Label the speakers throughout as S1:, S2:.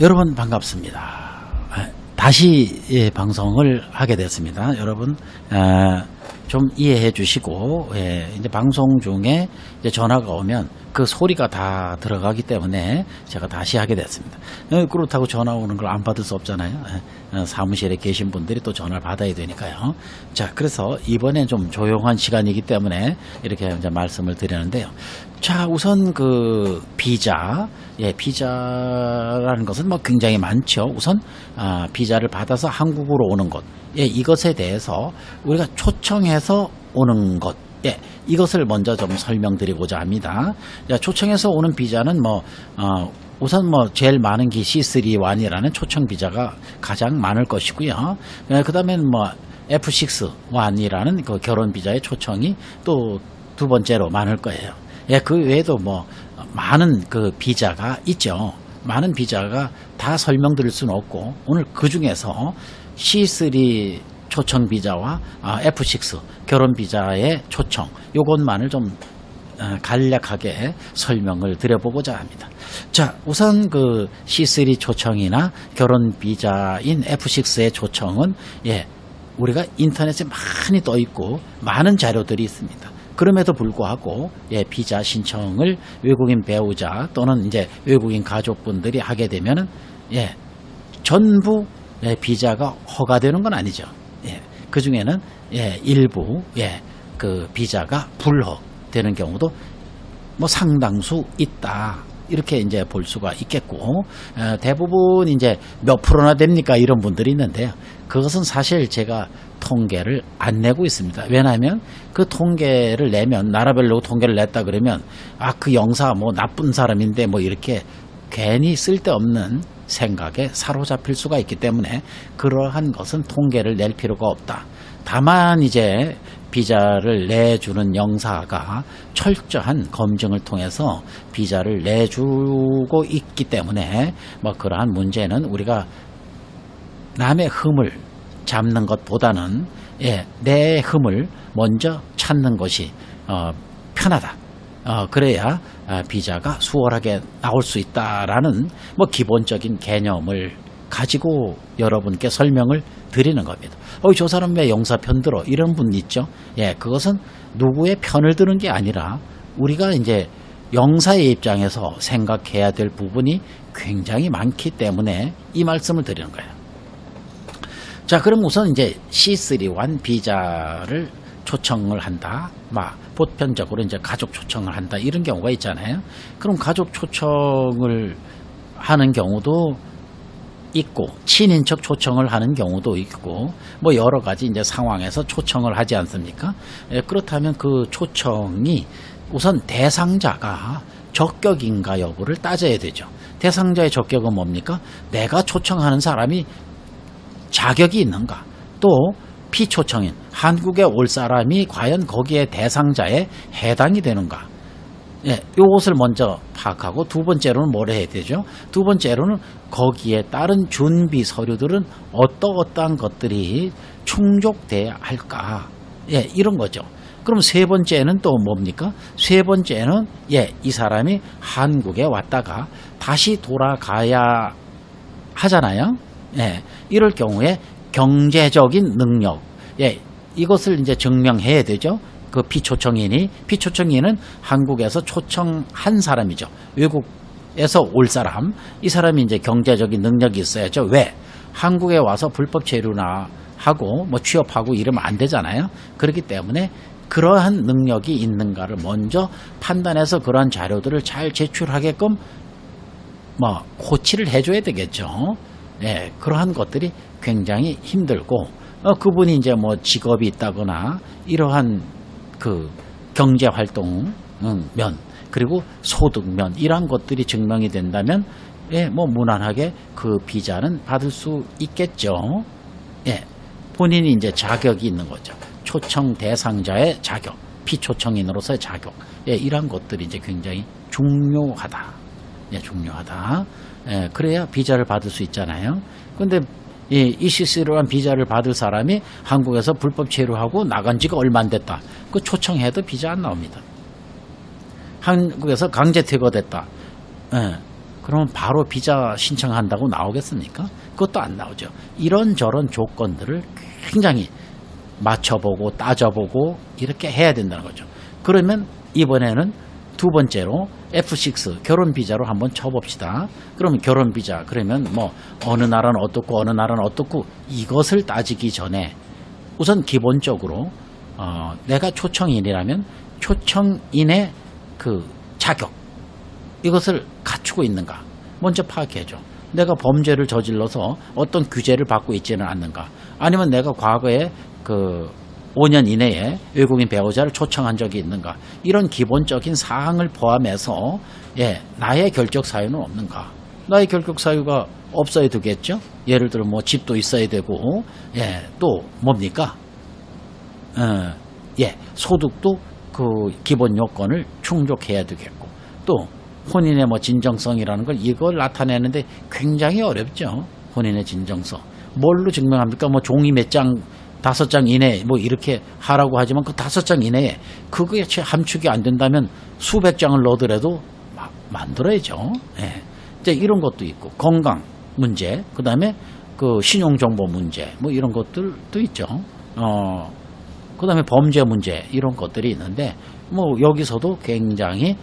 S1: 여러분 반갑습니다. 아, 다시 예, 방송을 하게 됐습니다. 여러분 아, 좀 이해해 주시고 예, 이제 방송 중에 전화가 오면 그 소리가 다 들어가기 때문에 제가 다시 하게 됐습니다. 어, 그렇다고 전화 오는 걸 안 받을 수 없잖아요. 예, 어, 사무실에 계신 분들이 또 전화를 받아야 되니까요. 자, 그래서 이번엔 좀 조용한 시간이기 때문에 이렇게 이제 말씀을 드리는데요. 자, 우선 그 비자, 예, 비자라는 것은 뭐 굉장히 많죠. 우선 아, 비자를 받아서 한국으로 오는 것, 예, 이것에 대해서 우리가 초청해서 오는 것, 예, 이것을 먼저 좀 설명드리고자 합니다. 자, 초청해서 오는 비자는 뭐 어, 우선 뭐 제일 많은 게 C3-1이라는 초청 비자가 가장 많을 것이고요. 그 다음에 뭐 F6-1이라는 그 결혼 비자의 초청이 또 두 번째로 많을 거예요. 예, 그 외에도 뭐 많은 그 비자가 있죠. 많은 비자가 다 설명드릴 수는 없고 오늘 그 중에서 C3 초청 비자와 아, F6 결혼 비자의 초청 요것만을 좀 어, 간략하게 설명을 드려보고자 합니다. 자, 우선 그 C3 초청이나 결혼 비자인 F6의 초청은 예, 우리가 인터넷에 많이 떠 있고 많은 자료들이 있습니다. 그럼에도 불구하고 예, 비자 신청을 외국인 배우자 또는 이제 외국인 가족분들이 하게 되면은 예, 전부 예, 비자가 허가되는 건 아니죠. 예, 그 중에는 예, 일부 예, 그 비자가 불허되는 경우도 뭐 상당수 있다. 이렇게 이제 볼 수가 있겠고 어, 대부분 이제 몇 프로나 됩니까 이런 분들이 있는데요. 그것은 사실 제가 통계를 안 내고 있습니다. 왜냐하면 그 통계를 내면 나라별로 통계를 냈다 그러면 아 그 영사 뭐 나쁜 사람인데 뭐 이렇게 괜히 쓸데없는 생각에 사로잡힐 수가 있기 때문에 그러한 것은 통계를 낼 필요가 없다. 다만 이제 비자를 내주는 영사가 철저한 검증을 통해서 비자를 내주고 있기 때문에 뭐 그러한 문제는 우리가 남의 흠을 잡는 것보다는 예, 내 흠을 먼저 찾는 것이 어, 편하다. 어, 그래야 아, 비자가 수월하게 나올 수 있다라는 뭐 기본적인 개념을 가지고 여러분께 설명을 드리는 겁니다. 어, 저 사람 왜 영사 편 들어? 이런 분 있죠? 예, 그것은 누구의 편을 드는 게 아니라 우리가 이제 영사의 입장에서 생각해야 될 부분이 굉장히 많기 때문에 이 말씀을 드리는 거예요. 자, 그럼 우선 이제 C3 비자를 초청을 한다. 막 보편적으로 이제 가족 초청을 한다. 이런 경우가 있잖아요. 그럼 가족 초청을 하는 경우도 있고 친인척 초청을 하는 경우도 있고 뭐 여러 가지 이제 상황에서 초청을 하지 않습니까? 예, 그렇다면 그 초청이 우선 대상자가 적격인가 여부를 따져야 되죠. 대상자의 적격은 뭡니까? 내가 초청하는 사람이 자격이 있는가? 또 피초청인 한국에 올 사람이 과연 거기에 대상자에 해당이 되는가? 예, 요것을 먼저 파악하고 두 번째로는 뭘 해야 되죠? 두 번째로는 거기에 따른 준비 서류들은 어떠어떠한 것들이 충족돼야 할까? 예, 이런 거죠. 그럼 세 번째는 또 뭡니까? 세 번째는 예, 이 사람이 한국에 왔다가 다시 돌아가야 하잖아요. 예, 이럴 경우에 경제적인 능력, 예, 이것을 이제 증명해야 되죠. 그 피초청인이 피초청인은 한국에서 초청한 사람이죠. 외국에서 올 사람 이 사람이 이제 경제적인 능력이 있어야죠. 왜 한국에 와서 불법 체류나 하고 뭐 취업하고 이러면 안 되잖아요. 그렇기 때문에 그러한 능력이 있는가를 먼저 판단해서 그러한 자료들을 잘 제출하게끔 뭐 코치를 해줘야 되겠죠. 예, 그러한 것들이 굉장히 힘들고 어, 그분이 이제 뭐 직업이 있다거나 이러한 그 경제 활동 면 그리고 소득 면 이러한 것들이 증명이 된다면 예, 뭐 무난하게 그 비자는 받을 수 있겠죠. 예, 본인이 이제 자격이 있는 거죠. 초청 대상자의 자격, 피초청인으로서의 자격, 예, 이러한 것들이 이제 굉장히 중요하다. 예, 중요하다. 예, 그래야 비자를 받을 수 있잖아요. 근데 이 ECC로 한 비자를 받을 사람이 한국에서 불법 체류하고 나간 지가 얼마 안 됐다. 그 초청해도 비자 안 나옵니다. 한국에서 강제 퇴거됐다. 예, 그러면 바로 비자 신청한다고 나오겠습니까? 그것도 안 나오죠. 이런저런 조건들을 굉장히 맞춰보고 따져보고 이렇게 해야 된다는 거죠. 그러면 이번에는 두 번째로 F6 결혼 비자로 한번 쳐봅시다. 그러면 결혼 비자 그러면 뭐 어느 나라는 어떻고 어느 나라는 어떻고 이것을 따지기 전에 우선 기본적으로 어, 내가 초청인이라면 초청인의 그 자격 이것을 갖추고 있는가 먼저 파악해야죠. 내가 범죄를 저질러서 어떤 규제를 받고 있지는 않는가 아니면 내가 과거에 그 5년 이내에 외국인 배우자를 초청한 적이 있는가? 이런 기본적인 사항을 포함해서 예 나의 결격 사유는 없는가? 나의 결격 사유가 없어야 되겠죠? 예를 들어 뭐 집도 있어야 되고 예 또 뭡니까? 어, 예 소득도 그 기본 요건을 충족해야 되겠고 또 혼인의 뭐 진정성이라는 걸 이걸 나타내는데 굉장히 어렵죠? 혼인의 진정성. 뭘로 증명합니까? 뭐 종이 몇 장 다섯 장 이내 뭐 이렇게 하라고 하지만 그 다섯 장 이내에 그게 채 함축이 안 된다면 수백 장을 넣더라도 마- 만들어야죠. 예. 이제 이런 것도 있고 건강 문제, 그 다음에 그 신용 정보 문제, 뭐 이런 것들도 있죠. 어, 그 다음에 범죄 문제 이런 것들이 있는데 뭐 여기서도 굉장히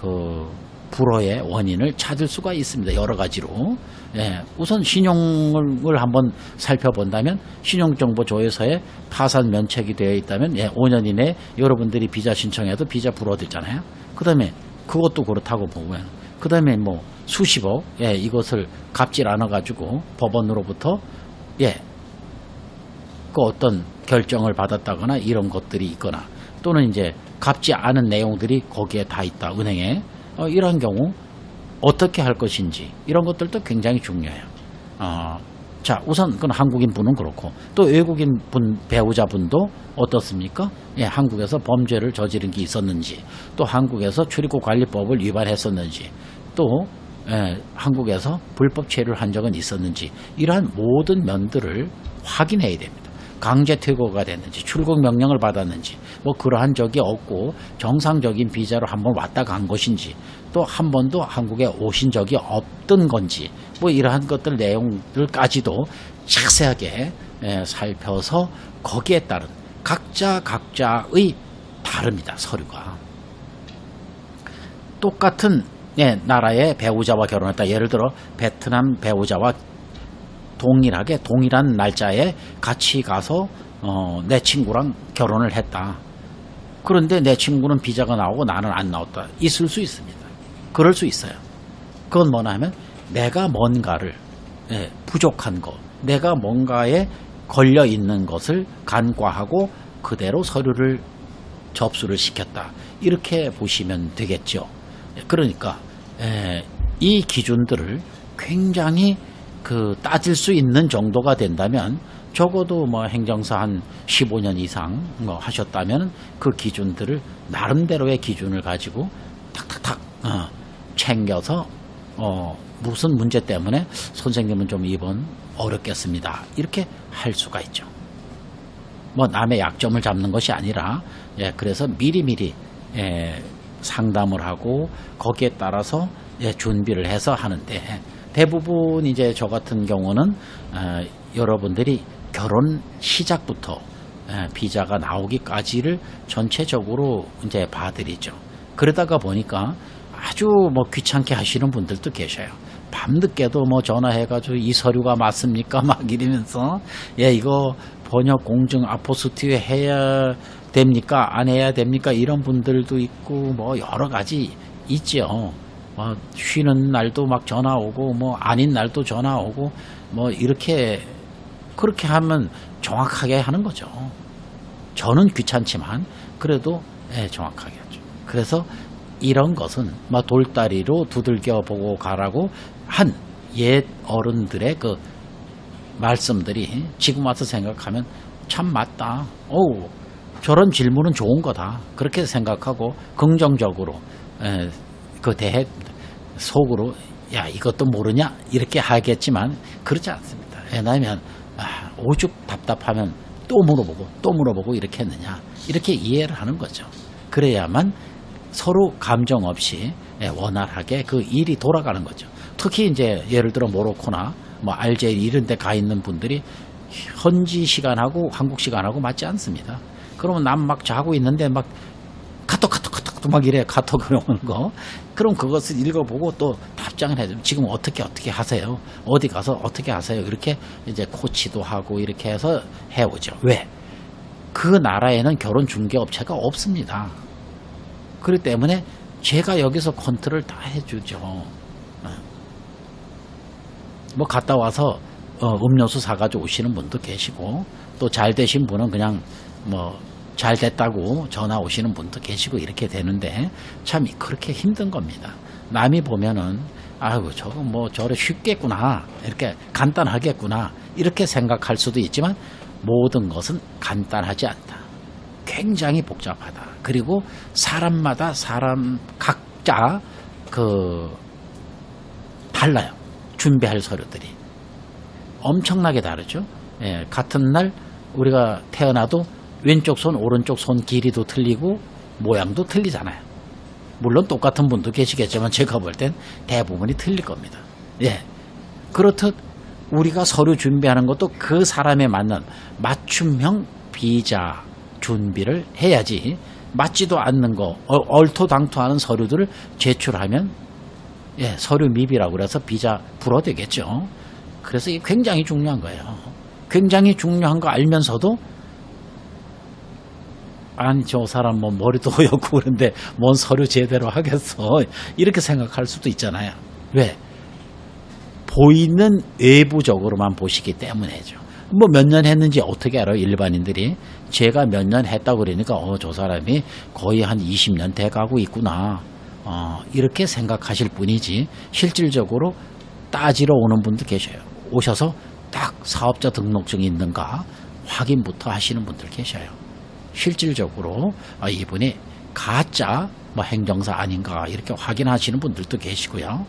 S1: 그 불허의 원인을 찾을 수가 있습니다. 여러 가지로. 예, 우선 신용을 한번 살펴본다면 신용정보조회서에 파산 면책이 되어 있다면 예, 5년 이내에 여러분들이 비자 신청해도 비자 불허되잖아요. 그 다음에 그것도 그렇다고 보면 그 다음에 뭐 수십억 예, 이것을 갚질 않아 가지고 법원으로부터 예, 그 어떤 결정을 받았다거나 이런 것들이 있거나 또는 이제 갚지 않은 내용들이 거기에 다 있다 은행에 어, 이러한 경우 어떻게 할 것인지 이런 것들도 굉장히 중요해요. 어, 자 우선 그건 한국인 분은 그렇고 또 외국인 분 배우자 분도 어떻습니까? 예, 한국에서 범죄를 저지른 게 있었는지 또 한국에서 출입국 관리법을 위반했었는지 또 예, 한국에서 불법 체류를 한 적은 있었는지 이러한 모든 면들을 확인해야 됩니다. 강제 퇴거가 됐는지 출국 명령을 받았는지 뭐 그러한 적이 없고 정상적인 비자로 한 번 왔다 간 것인지 또 한 번도 한국에 오신 적이 없던 건지 뭐 이러한 것들 내용들까지도 자세하게 예, 살펴서 거기에 따른 각자 각자의 다릅니다 서류가. 똑같은 예, 나라의 배우자와 결혼했다. 예를 들어 베트남 배우자와 동일하게 동일한 날짜에 같이 가서 어, 내 친구랑 결혼을 했다. 그런데 내 친구는 비자가 나오고 나는 안 나왔다. 있을 수 있습니다. 그럴 수 있어요. 그건 뭐냐 하면 내가 뭔가를 예, 부족한 것, 내가 뭔가에 걸려 있는 것을 간과하고 그대로 서류를 접수를 시켰다. 이렇게 보시면 되겠죠. 예, 그러니까 에, 이 기준들을 굉장히 그 따질 수 있는 정도가 된다면 적어도 뭐 행정사 한 15년 이상 뭐 하셨다면 그 기준들을 나름대로의 기준을 가지고 탁탁탁 어, 챙겨서 어, 무슨 문제 때문에 선생님은 좀 이번 어렵겠습니다. 이렇게 할 수가 있죠. 뭐 남의 약점을 잡는 것이 아니라 예, 그래서 미리미리 예, 상담을 하고 거기에 따라서 예, 준비를 해서 하는데 대부분 이제 저 같은 경우는 어, 여러분들이 결혼 시작부터 예, 비자가 나오기까지를 전체적으로 이제 봐드리죠. 그러다가 보니까 아주 뭐 귀찮게 하시는 분들도 계셔요. 밤늦게도 뭐 전화해가지고 이 서류가 맞습니까? 막 이러면서 예 이거 번역 공증 아포스티에 해야 됩니까? 안 해야 됩니까? 이런 분들도 있고 뭐 여러 가지 있죠. 뭐 쉬는 날도 막 전화 오고 뭐 아닌 날도 전화 오고 뭐 이렇게 그렇게 하면 정확하게 하는 거죠. 저는 귀찮지만 그래도 예, 정확하게 하죠. 그래서 이런 것은 뭐 돌다리로 두들겨 보고 가라고 한 옛 어른들의 그 말씀들이 지금 와서 생각하면 참 맞다. 오, 저런 질문은 좋은 거다. 그렇게 생각하고 긍정적으로 에, 그 대해 속으로 야 이것도 모르냐 이렇게 하겠지만 그렇지 않습니다. 왜냐하면 아, 오죽 답답하면 또 물어보고 또 물어보고 이렇게 했느냐 이렇게 이해를 하는 거죠. 그래야만 서로 감정 없이 예, 원활하게 그 일이 돌아가는 거죠. 특히 이제 예를 들어 모로코나 뭐 알제리 이런 데 가 있는 분들이 현지 시간하고 한국 시간하고 맞지 않습니다. 그러면 남 막 자고 있는데 막 카톡 카톡 또막 이래 카톡으로 오는 거. 그럼 그것을 읽어보고 또 답장을 해줘. 지금 어떻게 어떻게 하세요? 어디 가서 어떻게 하세요? 이렇게 이제 코치도 하고 이렇게 해서 해오죠. 왜? 그 나라에는 결혼 중개 업체가 없습니다. 그렇기 때문에 제가 여기서 컨트롤 다 해주죠. 어. 뭐 갔다 와서 어, 음료수 사가지고 오시는 분도 계시고 또 잘 되신 분은 그냥 뭐 잘 됐다고 전화 오시는 분도 계시고 이렇게 되는데 참 그렇게 힘든 겁니다. 남이 보면은 아이고 저거 뭐 저래 쉽겠구나 이렇게 간단하겠구나 이렇게 생각할 수도 있지만 모든 것은 간단하지 않다. 굉장히 복잡하다. 그리고 사람마다 사람 각자 그 달라요. 준비할 서류들이. 엄청나게 다르죠. 예, 같은 날 우리가 태어나도 왼쪽 손, 오른쪽 손 길이도 틀리고 모양도 틀리잖아요. 물론 똑같은 분도 계시겠지만 제가 볼 땐 대부분이 틀릴 겁니다. 예. 그렇듯 우리가 서류 준비하는 것도 그 사람에 맞는 맞춤형 비자 준비를 해야지 맞지도 않는 거 어, 얼토당토하는 서류들을 제출하면 예, 서류 미비라고 그래서 비자 불어되겠죠. 그래서 이게 굉장히 중요한 거예요. 굉장히 중요한 거 알면서도 아니 저 사람 뭐 머리도 허옇고 그런데 뭔 서류 제대로 하겠어 이렇게 생각할 수도 있잖아요. 왜? 보이는 외부적으로만 보시기 때문에죠. 뭐 몇 년 했는지 어떻게 알아요 일반인들이 제가 몇 년 했다고 그러니까 어 저 사람이 거의 한 20년 돼 가고 있구나 어 이렇게 생각하실 뿐이지 실질적으로 따지러 오는 분도 계셔요 오셔서 딱 사업자 등록증이 있는가 확인부터 하시는 분들 계셔요 실질적으로 아, 이분이 가짜 뭐 행정사 아닌가 이렇게 확인하시는 분들도 계시고요.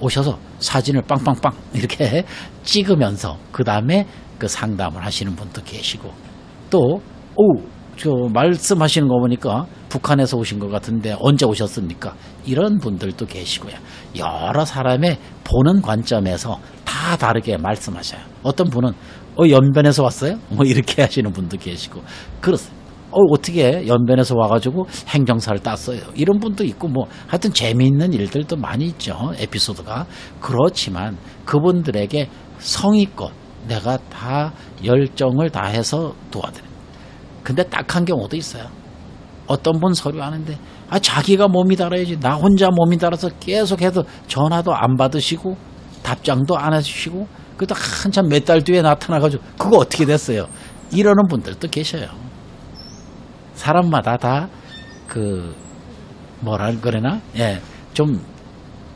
S1: 오셔서 사진을 빵빵빵 이렇게 찍으면서 그 다음에 그 상담을 하시는 분도 계시고 또 오, 저 말씀하시는 거 보니까 북한에서 오신 것 같은데 언제 오셨습니까? 이런 분들도 계시고요. 여러 사람의 보는 관점에서 다 다르게 말씀하셔요. 어떤 분은 어 연변에서 왔어요? 뭐 이렇게 하시는 분도 계시고 그렇습니다. 어, 어떻게 연변에서 와가지고 행정사를 땄어요. 이런 분도 있고, 뭐, 하여튼 재미있는 일들도 많이 있죠. 에피소드가. 그렇지만 그분들에게 성의껏 내가 다 열정을 다해서 도와드립니다. 근데 딱한 경우도 있어요. 어떤 분 서류 하는데, 아, 자기가 몸이 달아야지. 나 혼자 몸이 달아서 계속해서 전화도 안 받으시고, 답장도 안 해주시고, 그래도 한참 몇 달 뒤에 나타나가지고, 그거 어떻게 됐어요? 이러는 분들도 계셔요. 사람마다 다 그 뭐라 그러나 예, 좀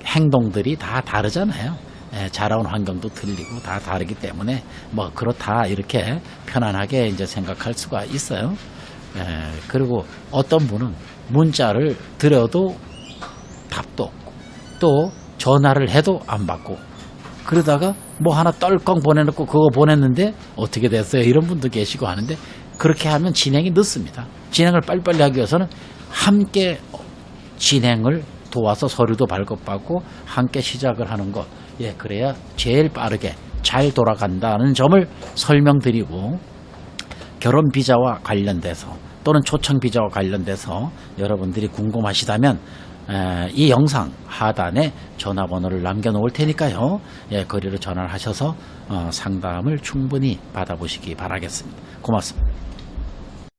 S1: 행동들이 다 다르잖아요. 예, 자라온 환경도 틀리고 다 다르기 때문에 뭐 그렇다 이렇게 편안하게 이제 생각할 수가 있어요. 예, 그리고 어떤 분은 문자를 드려도 답도 없고 또 전화를 해도 안 받고 그러다가 뭐 하나 떨컹 보내놓고 그거 보냈는데 어떻게 됐어요? 이런 분도 계시고 하는데 그렇게 하면 진행이 늦습니다. 진행을 빨리빨리 하기 위해서는 함께 진행을 도와서 서류도 발급받고 함께 시작을 하는 것. 예, 그래야 제일 빠르게 잘 돌아간다는 점을 설명드리고 결혼 비자와 관련돼서 또는 초청 비자와 관련돼서 여러분들이 궁금하시다면 에, 이 영상 하단에 전화번호를 남겨놓을 테니까요. 예, 거리로 전화를 하셔서 어, 상담을 충분히 받아보시기 바라겠습니다. 고맙습니다.